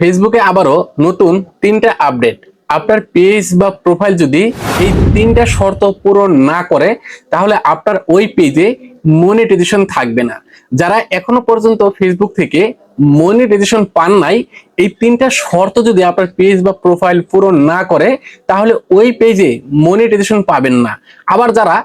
ফেসবুকে আবারও নতুন তিনটা আপডেট আপনার পেজ বা প্রোফাইল যদি এই তিনটা শর্ত পূরণ না করে, তাহলে আপনার ওই পেজে মনিটাইজেশন থাকবে না। যারা এখনও পর্যন্ত ফেসবুক থেকে মনিটাইজেশন পান নাই, এই তিনটা শর্ত যদি আপনার পেজ বা প্রোফাইল পূরণ না করে, তাহলে ওই পেজে মনিটাইজেশন পাবেন না। আবার যারা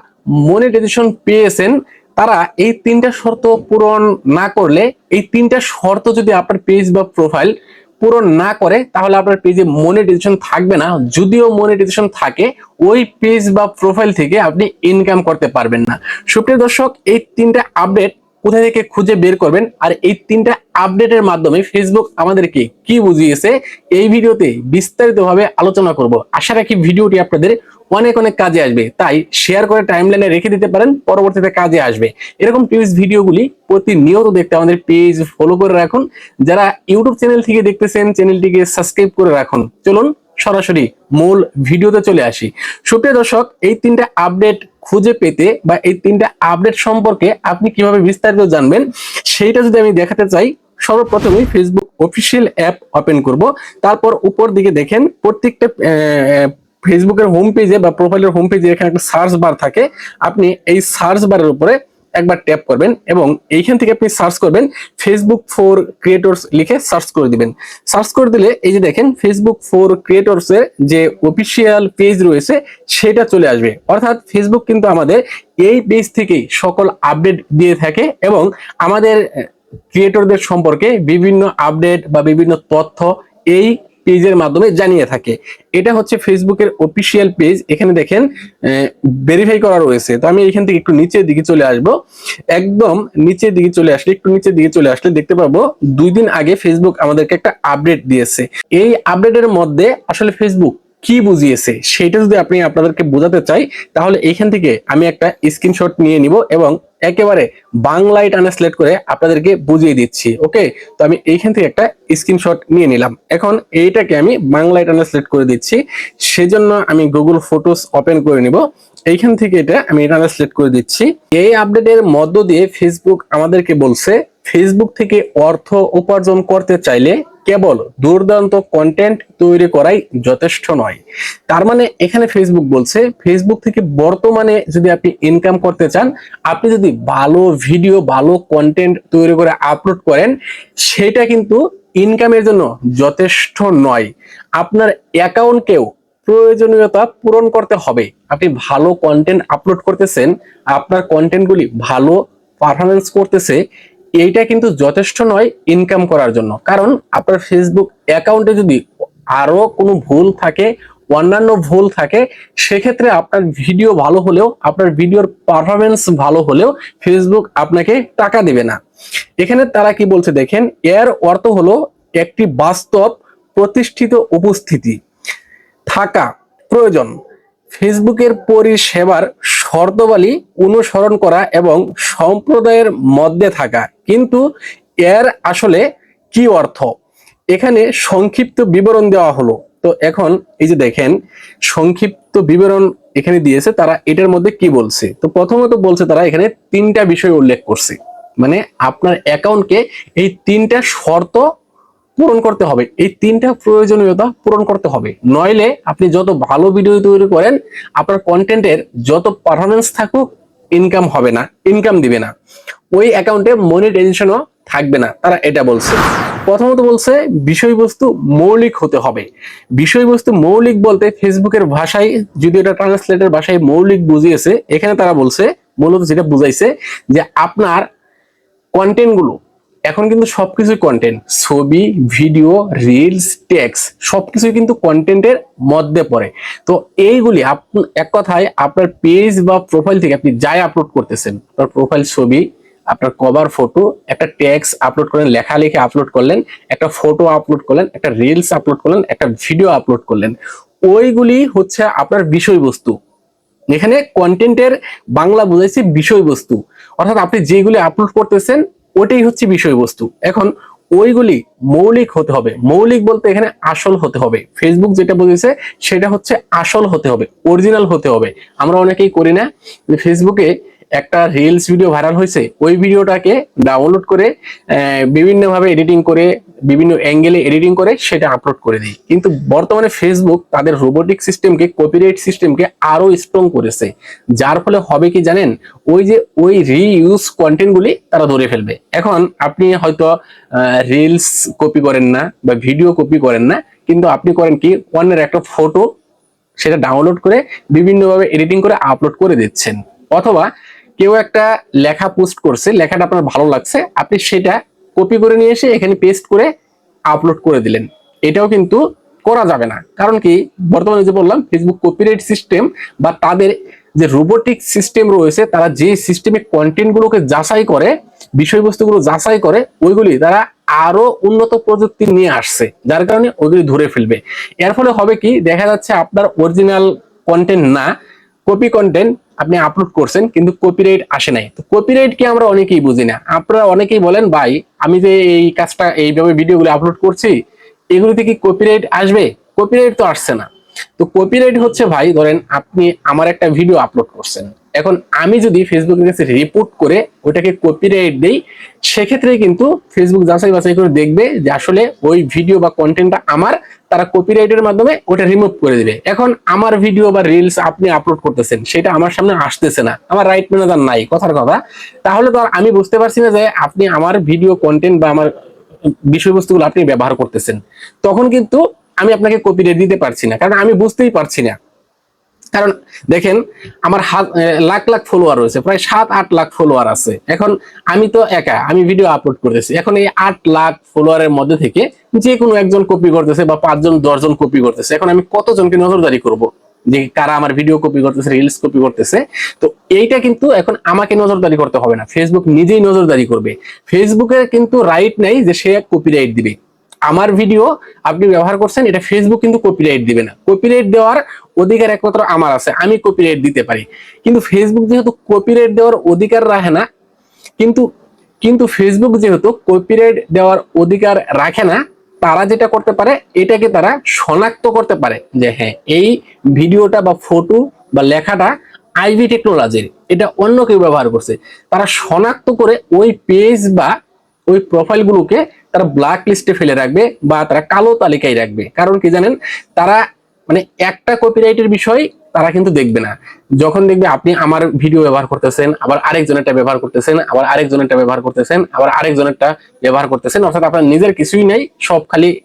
মনিটাইজেশন পেয়েছেন, তারা এই তিনটা শর্ত পূরণ না করলে, এই তিনটা শর্ত যদি আপনার পেজ বা প্রোফাইল পূরণ না করে, তাহলে আপনার পেজে মনিটাইজেশন থাকবে না। যদিও মনিটাইজেশন থাকে, ওই পেজ বা প্রোফাইল থেকে আপনি ইনকাম করতে পারবেন না। সুপ্রিয় দর্শক, এই তিনটা আপডেট কোথা থেকে খুঁজে বের করবেন? আর এই তিনটা আপডেটের মাধ্যমে ফেসবুক আমাদেরকে কি বুঝিয়েছে? এই ভিডিওতে বিস্তারিতভাবে আলোচনা করব। আশা রাখি ভিডিওটি আপনাদের অনেক অনেক কাজে আসবে। তাই শেয়ার করে টাইমলাইনে রেখে দিতে পারেন, পরবর্তীতে কাজে আসবে। এরকম টিউজ ভিডিওগুলি প্রতিনিয়ত দেখতে আমাদের পেজ ফলো করে রাখুন। যারা ইউটিউব চ্যানেল থেকে দেখতেছেন চ্যানেলটিকে সাবস্ক্রাইব করে রাখুন। চলুন সরাসরি মূল ভিডিওতে চলে আসি। সুপ্রিয় দর্শক, এই তিনটা আপডেট খুঁজে পেতে বা এই তিনটা আপডেট সম্পর্কে আপনি কীভাবে বিস্তারিত জানবেন, সেইটা যদি আমি দেখাতে চাই, সর্বপ্রথমেই ফেসবুক অফিসিয়াল অ্যাপ ওপেন করব। তারপর উপর দিকে দেখেন প্রত্যেকটা ফেসবুকের হোম পেজে বা প্রোফাইলের হোম পেজে এখানে একটা সার্চ বার থাকে, আপনি এই সার্চ বারের উপরে একবার ট্যাপ করবেন এবং এইখান থেকে আপনি সার্চ করবেন ফেসবুক ফর ক্রিয়েটরস লিখে সার্চ করে দিবেন। সার্চ করে দিলে এই যে দেখেন ফেসবুক ফর ক্রিয়েটরস এর যে অফিসিয়াল পেজ রয়েছে সেটা চলে আসবে। অর্থাৎ ফেসবুক কিন্তু আমাদের এই পেজ থেকেই সকল আপডেট দিয়ে থাকে এবং আমাদের ক্রিয়েটরদের সম্পর্কে বিভিন্ন আপডেট বা বিভিন্ন তথ্য এই পেজের মাধ্যমে জানিয়ে থাকে। এটা হচ্ছে ফেসবুকের অফিসিয়াল পেজ এখানে দেখেন ভেরিফাই করা রয়েছে। তো আমি এখান থেকে একটু নিচের দিকে চলে আসব। একদম নিচের দিকে চলে আসলে, একটু নিচের দিকে চলে আসলে দেখতে পাবো, দুই দিন আগে ফেসবুক আমাদেরকে একটা আপডেট দিয়েছে। এই আপডেটের মধ্যে আসলে ফেসবুক কি বুঝিয়েছে সেটা যদি আপনি আপনাদেরকে বোঝাতে চাই, তাহলে এইখান থেকে আমি একটা স্ক্রিনশট নিয়ে নিব এবং একেবারে বাংলায় ট্রান্সলেট করে আপনাদেরকে বুঝিয়ে দিচ্ছি ওকে তো আমি এইখান থেকে একটা স্ক্রিনশট নিয়ে নিলাম। এখন এইটাকে আমি বাংলায় ট্রান্সলেট করে দিচ্ছি, সেজন্য আমি গুগল ফটোস ওপেন করে নিব। এইখান থেকে এটা আমি ট্রান্সলেট করে দিচ্ছি। এই আপডেটের মধ্য দিয়ে ফেসবুক আমাদেরকে বলছে ফেসবুক থেকে অর্থ উপার্জন করতে চাইলে কেবল দুর্দান্ত কন্টেন্ট তৈরি করাই যথেষ্ট নয়। তার মানে এখানে ফেসবুক বলছে ফেসবুক থেকে বর্তমানে যদি আপনি ইনকাম করতে চান, আপনি যদি ভালো ভিডিও ভালো কন্টেন্ট তৈরি করে আপলোড করেন, সেটা কিন্তু ইনকামের জন্য যথেষ্ট নয়। আপনার অ্যাকাউন্টকেও প্রয়োজনীয়তা পূরণ করতে হবে। আপনি ভালো কন্টেন্ট আপলোড করতেছেন, আপনার কন্টেন্টগুলি ভালো পারফরমেন্স করতেছে এইটা কিন্তু যথেষ্ট নয় ইনকাম করার জন্য। কারণ আপনার ফেসবুক অ্যাকাউন্টে যদি আরও কোনো ভুল থাকে, অন্যান্য ভুল থাকে, সেক্ষেত্রে আপনার ভিডিও ভালো হলেও, আপনার ভিডিওর পারফরমেন্স ভালো হলেও ফেসবুক আপনাকে টাকা দেবে না। এখানে তারা কি বলছে দেখেন, এর অর্থ হলো একটি বাস্তব প্রতিষ্ঠিত উপস্থিতি, থাকা প্রয়োজন। ফেসবুকের পরিষেবার শর্তাবলী অনুসরণ করা এবং সম্প্রদায়ের মধ্যে থাকা। কিন্তু এর আসলে কি অর্থ? এখানে সংক্ষিপ্ত বিবরণ দেওয়া হলো। তো এখন এই যে দেখেন, সংক্ষিপ্ত বিবরণ এখানে দিয়েছে, তারা এটার মধ্যে কি বলছে? তো প্রথমত বলছে তারা এখানে তিনটা বিষয় উল্লেখ করছে। মানে আপনার অ্যাকাউন্টকে এই তিনটা শর্ত পূরণ করতে হবে। এই তিনটা প্রয়োজনীয়তা পূরণ করতে হবে। নইলে আপনি যত ভালো ভিডিও তৈরি করেন, আপনার কন্টেন্টের যত পারফরমেন্স থাকুক ইনকাম হবে না ইনকাম দিবে না। ওই অ্যাকাউন্টে মনি মনিটাইজেশনও থাকবে না। তারা এটা বলছে। প্রথমত বলছে, বিষয়বস্তু মৌলিক হতে হবে। বিষয়বস্তু মৌলিক বলতে ফেসবুকের ভাষায়, যদি এটা ট্রান্সলেটের ভাষায় মৌলিক বুঝিয়েছে, এখানে তারা বলছে, মূলত যেটা বুঝাইছে, যে আপনার কন্টেন্টগুলো এখন কিন্তু সবকিছুই কন্টেন্ট ছবি ভিডিও রিলস টেক্স সবকিছুই কিন্তু কন্টেন্টের মধ্যে পড়ে। তো এইগুলি এক কথায় আপনার পেজ বা প্রোফাইল থেকে আপনি যাই আপলোড করতেছেন, আপনার প্রোফাইল ছবি, আপনার কভার ফটো একটা ট্যাক্স আপলোড করলেন, লেখালেখি আপলোড করলেন, একটা ফটো আপলোড করলেন, একটা রিলস আপলোড করলেন, একটা ভিডিও আপলোড করলেন। ওইগুলি হচ্ছে আপনার বিষয়বস্তু। এখানে কন্টেন্টের বাংলা বুঝাইছি বিষয়বস্তু। অর্থাৎ আপনি যেগুলি আপলোড করতেছেন ওটাই হচ্ছে বিষয়বস্তু। এখন ওইগুলি মৌলিক হতে হবে। মৌলিক বলতে এখানে আসল হতে হবে। ফেসবুক যেটা বুঝেছে সেটা হচ্ছে আসল হতে হবে অরিজিনাল হতে হবে। আমরা অনেকেই করি না ফেসবুকে একটা রিলস ভিডিও ভাইরাল হয়েছে, ওই ভিডিওটাকে ডাউনলোড করে বিভিন্নভাবে এডিটিং করে, বিভিন্ন অ্যাঙ্গেলে এডিটিং করে সেটা আপলোড করে দিই কিন্তু বর্তমানে ফেসবুক তাদের রোবোটিক সিস্টেমকে কপিরাইট সিস্টেমকে আরও স্ট্রং করেছে। যার ফলে হবে কি জানেন? ওই যে ওই রিইউজ কন্টেন্টগুলি তারা ধরে ফেলবে। এখন আপনি হয়তো রিলস কপি করেন না বা ভিডিও কপি করেন না, কিন্তু আপনি করেন কি? অন্যের একটা ফটো সেটা ডাউনলোড করে বিভিন্নভাবে এডিটিং করে আপলোড করে দিচ্ছেন। অথবা কেউ একটা লেখা পোস্ট করছে, লেখাটা আপনার ভালো লাগছে, আপনি সেটা কপি করে নিয়ে এসে এখানে পেস্ট করে আপলোড করে দিলেন। এটাও কিন্তু করা যাবে না। কারণ কি, বর্তমানে যে বললাম ফেসবুক কপিরাইট সিস্টেম বা তাদের যে রোবোটিক সিস্টেম রয়েছে, তারা যে সিস্টেমে কন্টেন্ট গুলোকে যাচাই করে, বিষয়বস্তুগুলো যাচাই করে, ওইগুলি তারা আরও উন্নত প্রযুক্তি নিয়ে আসছে। যার কারণে ওইগুলি ধরে ফেলবে। এর ফলে হবে কি, দেখা যাচ্ছে আপনার অরিজিনাল কন্টেন্ট না কপি কন্টেন্ট আপনি আপলোড করছেন, কিন্তু কপিরাইট আসে নাই। তো কপিরাইট কি আমরা অনেকেই বুঝি না। আপনারা অনেকেই বলেন, ভাই, আমি যে এই কাজটা, এইভাবে ভিডিওগুলো আপলোড করছি, এগুলিতে কি কপিরাইট আসবে? কপিরাইট তো আসছে না। তো কপিরাইট হচ্ছে, ভাই, ধরেন আপনি আমার একটা ভিডিও আপলোড করছেন। এখন আমি যদি ফেসবুকের কাছে রিপোর্ট করে ওটাকে কপিরাইট দেই সেক্ষেত্রে কিন্তু ফেসবুক যাচাই বাছাই করে দেখবে যে আসলে ওই ভিডিও বা কন্টেন্টটা আমার, তারা কপিরাইটের মাধ্যমে ওটা রিমুভ করে দিবে। এখন আমার ভিডিও বা রিলস আপনি আপলোড করতেছেন, সেটা আমার সামনে আসতেছে না, আমার রাইট ম্যানেজার নাই, কথার কথা। তাহলে তো আমি বুঝতে পারছি না যে আপনি আমার ভিডিও কন্টেন্ট বা আমার বিষয়বস্তুগুলো আপনি ব্যবহার করতেছেন। তখন কিন্তু আমি আপনাকে কপিরাইট দিতে পারছি না, কারণ আমি বুঝতেই পারছি না। কারণ দেখেন, আমার হাত লাখ লাখ ফলোয়ার রয়েছে, প্রায় সাত, আট লাখ ফলোয়ার আছে। এখন আমি তো একা, আমি ভিডিও আপলোড করতেছি। এখন এই আট লাখ ফলোয়ারের মধ্যে থেকে যে কোনো একজন কপি করতেছে বা পাঁচজন, দশজন কপি করতেছে। এখন আমি কতজনকে নজরদারি করব? যে কারা আমার ভিডিও কপি করতেছে রিলস কপি করতেছে? তো এইটা কিন্তু এখন আমাকে নজরদারি করতে হবে না। ফেসবুক নিজেই নজরদারি করবে। ফেসবুকের কিন্তু রাইট নাই যে সে কপিরাইট দিবে। আমার ভিডিও আপনি ব্যবহার করছেন, এটা ফেসবুক কিন্তু কপিরাইট দিবে না। কপিরাইট দেওয়ার অধিকার একমাত্র আমার আছে, আমি কপিরাইট দিতে পারি। কিন্তু ফেসবুক যেহেতু কপিরাইট দেওয়ার অধিকার রাখে না, কিন্তু কিন্তু ফেসবুক যেহেতু কপিরাইট দেওয়ার অধিকার রাখে না, তারা যেটা করতে পারে, এটাকে তারা শনাক্ত করতে পারে যে হ্যাঁ এই ভিডিওটা বা ফটো বা লেখাটা আইভি টেকনোলজির এটা অন্য কেউ ব্যবহার করছে। তারা শনাক্ত করে ওই পেজ বা ওই প্রোফাইলগুলোকে তারা ব্ল্যাক লিস্টে ফেলে রাখবে বা তারা কালো তালিকায় রাখবে। কারণ কি জানেন? তারা মানে একটা কপিরাইটের বিষয় তারা কিন্তু দেখবে না। যখন দেখবে আপনি আমার ভিডিও ব্যবহার করতেছেন, আবার আরেকজনেরটা ব্যবহার করতেছেন, আবার আরেকজনেরটা ব্যবহার করতেছেন, আবার আরেকজনেরটা ব্যবহার করতেছেন, অর্থাৎ আপনার নিজের কিছুই নাই, সব খালি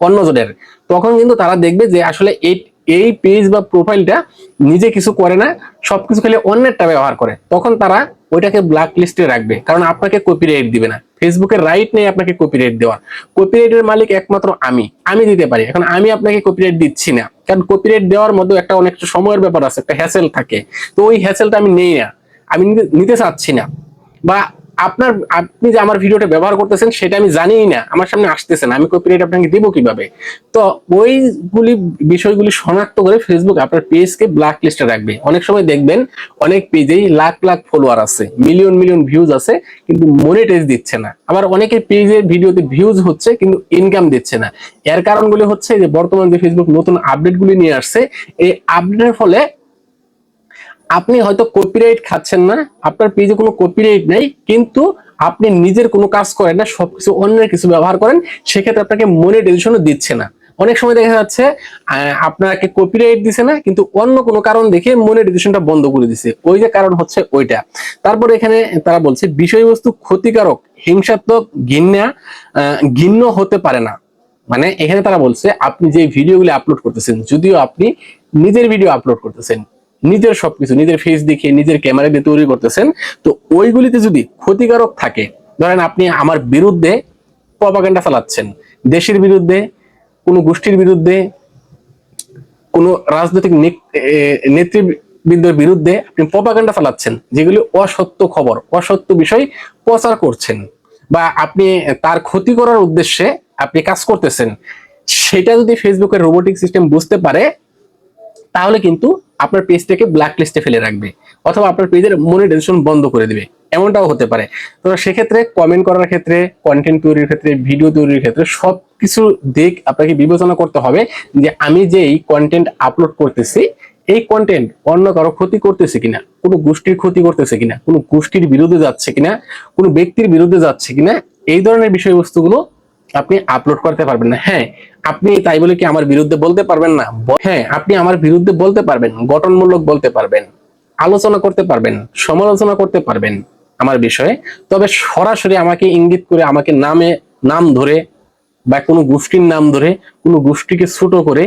অন্যজনের। তখন কিন্তু তারা দেখবে যে আসলে এই এই পেজ বা প্রোফাইলটা নিজে কিছু করে না, সবকিছু খালি অন্যেরটা ব্যবহার করে। তখন তারা ওইটাকে ব্ল্যাক লিস্টে রাখবে। কারণ আপনাকে কপিরাইট দিবে না। ফেসবুকের রাইট নেই আপনাকে কপিরাইট দেওয়ার কপিরাইটের মালিক একমাত্র আমি। আমি দিতে পারি। এখন আমি আপনাকে কপিরাইট দিচ্ছি না। কারণ কপিরাইট দেওয়ার মধ্যে একটা অনেক সময়ের ব্যাপার আছে, একটা হ্যাসেল থাকে। তো ওই হ্যাসেলটা আমি নেই না। আমি নিতে- নিতে চাচ্ছি না। বা আপনার, আপনি যে আমার ভিডিওটা ব্যবহার করতেছেন, সেটা আমি জানিই না। আমার সামনে আসতেছেন আমি কপিরাইট আপনাকে দিব কীভাবে? তো ওইগুলি বিষয়গুলি শনাক্ত করে ফেসবুক আপনার পেজকে ব্ল্যাক লিস্টে রাখবে। অনেক সময় দেখবেন, অনেক পেজেই লাখ লাখ ফলোয়ার আছে। মিলিয়ন মিলিয়ন ভিউজ আছে, কিন্তু মনিটাইজ দিচ্ছে না। আবার অনেকের পেজের ভিডিওতে ভিউজ হচ্ছে, কিন্তু ইনকাম দিচ্ছে না। এর কারণগুলি হচ্ছে যে, বর্তমান যে ফেসবুক নতুন আপডেটগুলি নিয়ে আসছে, এই আপডেটের ফলে আপনি হয়তো কপিরাইট খাচ্ছেন না, আপনার পেজে কোনো কপিরাইট নেই, কিন্তু আপনি নিজের কোনো কাজ করেন না, সবকিছু অন্যের কিছু ব্যবহার করেন, সেক্ষেত্রে আপনাকে মনিটাইজেশনও দিচ্ছে না। অনেক সময় দেখা যাচ্ছে আপনাকে কপিরাইট দিছে না, কিন্তু অন্য কোনো কারণ দেখে মনিটাইজেশনটা বন্ধ করে দিছে। ওই যে কারণ হচ্ছে ওইটা। তারপর এখানে তারা বলছে, বিষয়বস্তু ক্ষতিকারক, হিংসাত্মক ঘৃণা ঘৃণ্য হতে পারে না। মানে এখানে তারা বলছে, আপনি যে ভিডিওগুলো আপলোড করতেছেন, যদিও আপনি নিজের ভিডিও আপলোড করতেছেন নিজের সবকিছু, নিজের ফেস দেখে, নিজের ক্যামেরা দিয়ে তৈরি করতেছেন, তো ওইগুলিতে যদি ক্ষতিকারক থাকে, ধরেন আপনি আমার বিরুদ্ধে প্রপাগান্ডা চালাচ্ছেন, দেশের বিরুদ্ধে, কোনো গোষ্ঠীর বিরুদ্ধে, কোনো রাজনৈতিক নেতৃবৃন্দের বিরুদ্ধে আপনি প্রপাগান্ডা চালাচ্ছেন, যেগুলি অসত্য খবর, অসত্য বিষয় প্রচার করছেন, বা আপনি তার ক্ষতি করার উদ্দেশ্যে আপনি কাজ করতেছেন, সেটা যদি ফেসবুকের রোবোটিক সিস্টেম বুঝতে পারে, তাহলে কিন্তু আপনার পেজটাকে ব্ল্যাক লিস্টে ফেলে রাখবে অথবা আপনার পেজের মনিটাইজেশন বন্ধ করে দিবে। এমনটাও হতে পারে। তো সেক্ষেত্রে কমেন্ট করার ক্ষেত্রে কন্টেন্ট তৈরির ক্ষেত্রে ভিডিও তৈরির ক্ষেত্রে সবকিছু দিক আপনাকে বিবেচনা করতে হবে যে আমি যে এই কন্টেন্ট আপলোড করতেছি, এই কন্টেন্ট অন্য কারও ক্ষতি করতেছে কিনা, কোনো গোষ্ঠীর ক্ষতি করতেছে কিনা, কোনো গোষ্ঠীর বিরুদ্ধে যাচ্ছে কিনা, কোনো ব্যক্তির বিরুদ্ধে যাচ্ছে কিনা, এই ধরনের বিষয়বস্তুগুলো আপনি আপলোড করতে পারবেন না। হ্যাঁ আপনি তাই বলে কি আমার বিরুদ্ধে বলতে পারবেন না? হ্যাঁ আপনি আমার বিরুদ্ধে বলতে পারবেন, গঠনমূলক বলতে পারবেন, আলোচনা করতে পারবেন, সমালোচনা করতে পারবেন আমার বিষয়ে। তবে সরাসরি আমাকে ইঙ্গিত করে আমাকে নামে, নাম ধরে বা কোনো গোষ্ঠীর নাম ধরে, কোনো গোষ্ঠীকে ছোট করে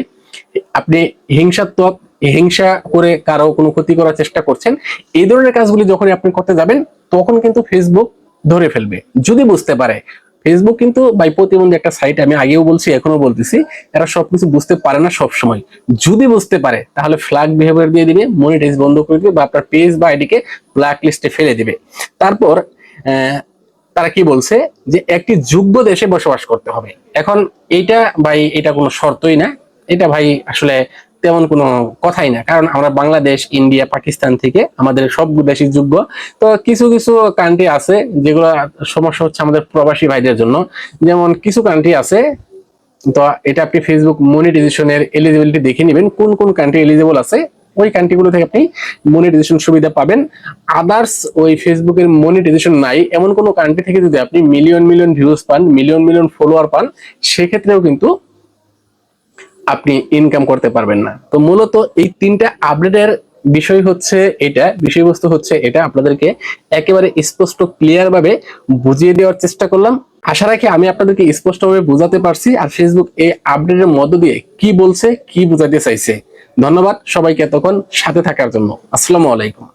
আপনি হিংসাত্মক, হিংসা করে কারও কোনো ক্ষতি করার চেষ্টা করছেন, এই ধরনের কাজগুলি যখন আপনি করতে যাবেন, তখন কিন্তু ফেসবুক ধরে ফেলবে। যদি বুঝতে পারে ফেসবুক কিন্তু বাই প্রতিবন্ধী একটা সাইট আমি আগেও বলছি এখনও বলতেছি, এরা সবকিছু বুঝতে পারে না সব সময় যদি বুঝতে পারে, তাহলে ফ্ল্যাগ বিহেভিয়ার দিয়ে দিবে মনিটাইজ বন্ধ করে দিবে বা আপনার পেজ বা আইডিকে ব্ল্যাক লিস্টে ফেলে দিবে। তারপর তারা কি বলছে যে একটি যোগ্য দেশে বসবাস করতে হবে। এখন এইটা ভাই, এটা কোনো শর্তই না। এটা ভাই আসলে তেমন কোনো কথাই না। কারণ আমরা বাংলাদেশ, ইন্ডিয়া, পাকিস্তান থেকে আমাদের সব দেশই যোগ্য। তো কিছু কিছু কান্ট্রি আছে যেগুলো সমস্যা হচ্ছে আমাদের প্রবাসী ভাইদের জন্য। যেমন কিছু কান্ট্রি আছে, তো এটা আপনি ফেসবুক মনিটাইজেশনের এলিজিবিলিটি দেখে নেবেন। কোন কোন কান্ট্রি এলিজিবল আছে, ওই কান্ট্রিগুলো থেকে আপনি মনিটাইজেশন সুবিধা পাবেন। আদার্স ওই ফেসবুকের মনিটাইজেশন নাই। এমন কোনো কান্ট্রি থেকে যদি আপনি মিলিয়ন মিলিয়ন ভিউজ পান মিলিয়ন মিলিয়ন ফলোয়ার পান, সেক্ষেত্রেও কিন্তু আপনি ইনকাম করতে পারবেন না। তো মূলত এই তিনটা আপডেটের বিষয় হচ্ছে এটা, বিষয়বস্তু হচ্ছে এটা। আপনাদেরকে একেবারে স্পষ্ট ক্লিয়ার ভাবে বুঝিয়ে দেওয়ার চেষ্টা করলাম। আশা রাখি আমি আপনাদেরকে স্পষ্টভাবে বোঝাতে পারছি আর ফেসবুক এই আপডেটের মধ্য দিয়ে কি বলছে, কি বোঝাতে চাইছে। ধন্যবাদ সবাইকে এতক্ষণ সাথে থাকার জন্য। আসসালামু আলাইকুম।